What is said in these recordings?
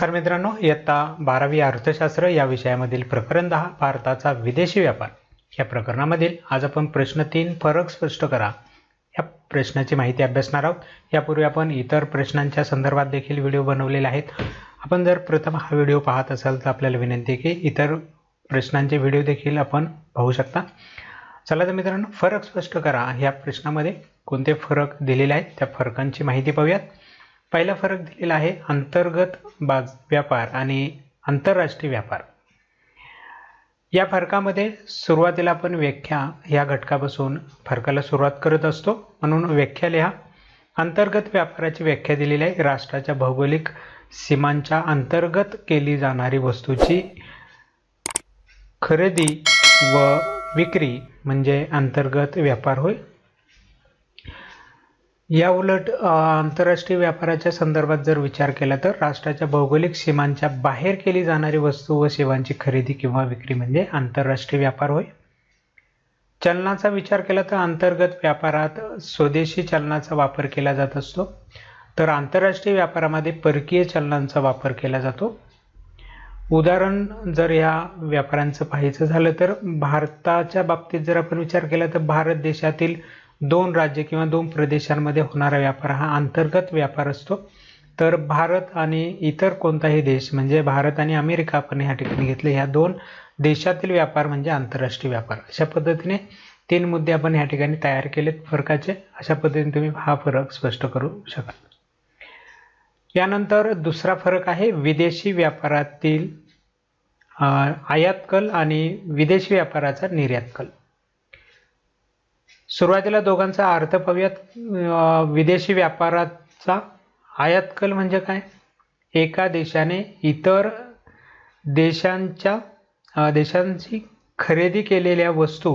नमस्कार मित्रांनो इयत्ता बारावी अर्थशास्त्र या विषयामधील प्रकरण दहा भारताचा विदेशी व्यापार. या प्रकरणामधील आज आपण प्रश्न तीन फरक स्पष्ट करा. या प्रश्नाची माहिती अभ्यासणार आहोत. यापूर्वी आपण इतर प्रश्नांच्या संदर्भात देखील व्हिडिओ बनवलेले आहेत. आपण जर प्रथम हा व्हिडिओ पाहत असाल तर आपल्याला विनंती आहे की इतर प्रश्नांचे व्हिडिओ देखील आपण पाहू शकता. चला तर मित्रांनो फरक स्पष्ट करा. या प्रश्नामध्ये कोणते फरक दिलेले आहेत? त्या फरकांची माहिती पाहूयात. पहिला फरक दिलेला आहे अंतर्गत बाज व्यापार आणि आंतरराष्ट्रीय व्यापार. या फरकामध्ये सुरुवातीला आपण व्याख्या या घटकापासून फरकाला सुरुवात करत असतो. म्हणून व्याख्या लिहा. अंतर्गत व्यापाराची व्याख्या दिलेली आहे. राष्ट्राच्या भौगोलिक सीमांच्या अंतर्गत केली जाणारी वस्तूची खरेदी व विक्री म्हणजे अंतर्गत व्यापार होय. या उलट आंतरराष्ट्रीय व्यापाराच्या संदर्भात जर विचार केला तर राष्ट्राच्या भौगोलिक सीमांच्या बाहेर केली जाणारी वस्तू व सेवांची खरेदी किंवा विक्री म्हणजे आंतरराष्ट्रीय व्यापार होय. चलनाचा विचार केला तर अंतर्गत व्यापारात स्वदेशी चलनाचा वापर केला जात असतो. तर आंतरराष्ट्रीय व्यापारामध्ये परकीय चलनांचा वापर केला जातो. उदाहरण जर या व्यापारांचं पाहायचं झालं तर भारताच्या बाबतीत जर आपण विचार केला तर भारत देशातील दोन राज्य किंवा दोन प्रदेशांमध्ये होणारा व्यापार हा अंतर्गत व्यापार असतो. तर भारत आणि इतर कोणताही देश म्हणजे भारत आणि अमेरिका आपण ह्या ठिकाणी घेतले ह्या दोन देशातील व्यापार म्हणजे आंतरराष्ट्रीय व्यापार. अशा पद्धतीने तीन मुद्दे आपण ह्या ठिकाणी तयार केलेत फरकाचे. अशा पद्धतीने तुम्ही हा फरक स्पष्ट करू शकाल. यानंतर दुसरा फरक आहे विदेशी व्यापारातील आयात कल आणि विदेशी व्यापाराचा निर्यात कल सुरुवातीला दोघांचा अर्थ विदेशी व्यापाराचा आयातकल म्हणजे काय? एका देशाने इतर देशांच्या देशांची खरेदी केलेल्या वस्तू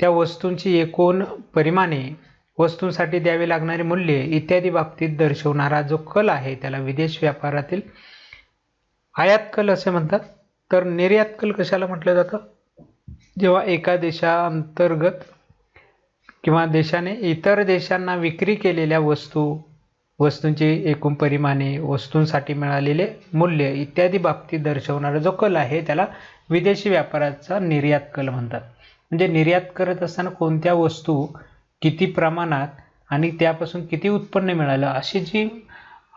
त्या वस्तूंची एकूण परिमाणे वस्तूंसाठी द्यावे लागणारे मूल्य इत्यादी बाबतीत दर्शवणारा जो कल आहे त्याला विदेश व्यापारातील आयात कल असे म्हणतात. तर निर्यात कल कशाला म्हटलं जातं? जेव्हा एका देशांतर्गत किंवा देशाने इतर देशांना विक्री केलेल्या वस्तू वस्तूंची एकूण परिमाणे वस्तूंसाठी मिळालेले मूल्य इत्यादी बाबतीत दर्शवणारा जो कल आहे त्याला विदेशी व्यापाराचा निर्यात कल म्हणतात. म्हणजे निर्यात करत असताना कोणत्या वस्तू किती प्रमाणात आणि त्यापासून किती उत्पन्न मिळालं अशी जी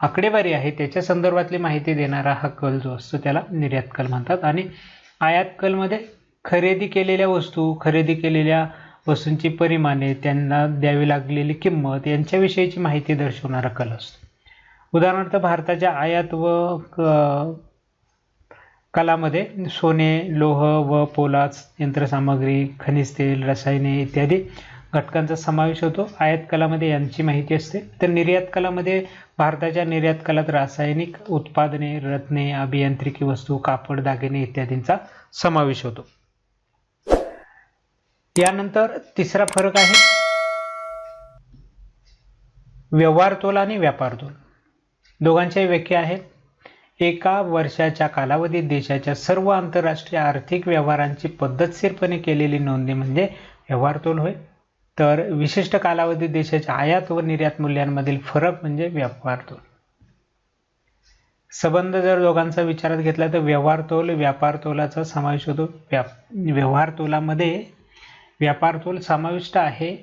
आकडेवारी आहे त्याच्या संदर्भातली माहिती देणारा हा कल जो असतो त्याला निर्यात कल म्हणतात. आणि आयात कलमध्ये खरेदी केलेल्या वस्तू खरेदी केलेल्या वस्तूंची परिमाणे त्यांना द्यावी लागलेली किंमत यांच्याविषयीची माहिती दर्शवणारा कल असतो. उदाहरणार्थ भारताच्या आयात व क- कलामध्ये सोने लोह व पोलाद यंत्रसामग्री खनिज तेल रसायने इत्यादी घटकांचा समावेश होतो. आयात कलामध्ये यांची माहिती असते. तर निर्यात कलामध्ये भारताच्या निर्यात कलात रासायनिक उत्पादने रत्ने अभियांत्रिकी वस्तू कापड दागिने इत्यादींचा समावेश होतो. यानंतर तिसरा फरक आहे व्यवहार तोल आणि व्यापार तोल. दोघांच्याही व्याख्या आहेत. एका वर्षाच्या कालावधीत देशाच्या सर्व आंतरराष्ट्रीय आर्थिक व्यवहारांची पद्धतशीरपणे केलेली नोंदणी म्हणजे व्यवहार तोल होय. तर विशिष्ट कालावधीत देशाच्या आयात व निर्यात मूल्यांमधील फरक म्हणजे व्यापार तोल. संबंध जर दोघांचा विचारात घेतला तर व्यवहार तोल व्यापार तोलाचा समावेश होतो. व्या व्यवहार तोलामध्ये व्यापार तोल समाविष्ट आहे.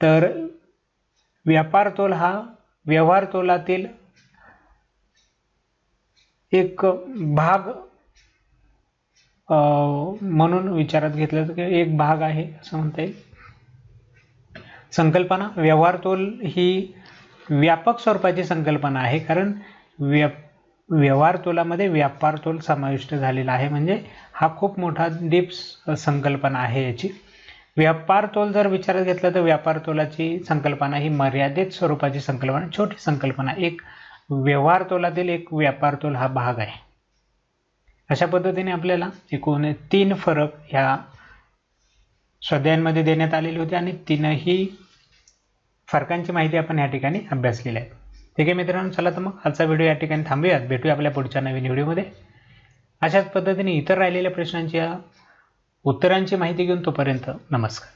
तर व्यापार तोल हा व्यवहार तोलातील एक भाग म्हणून विचारात घेतलं तर की एक भाग आहे असं म्हणता येईल. संकल्पना व्यवहार तोल ही व्यापक स्वरूपाची संकल्पना आहे. कारण व्या व्यवहार तोलामध्ये व्यापार तोल समाविष्ट झालेला आहे. म्हणजे हा खूप मोठा डीप संकल्पना आहे याची. व्यापार तोल जर विचारात घेतला तर व्यापार तोलाची संकल्पना ही मर्यादित स्वरूपाची संकल्पना छोटी संकल्पना. एक व्यवहार तोलातील एक व्यापार तोल हा भाग आहे. अशा पद्धतीने आपल्याला एकूण तीन फरक ह्या स्वाध्यायांमध्ये देण्यात आलेले होते आणि तीनही फरकांची माहिती आपण या ठिकाणी अभ्यासलेली आहे. ठीक आहे मित्रांनो चला तर मग आजचा व्हिडिओ या ठिकाणी थांबूयात. भेटूया आपल्या पुढच्या नवीन व्हिडिओमध्ये. अशाच पद्धतीने इतर राहिलेल्या प्रश्नांच्या उत्तरांची माहिती घेऊन तोपर्यंत नमस्कार.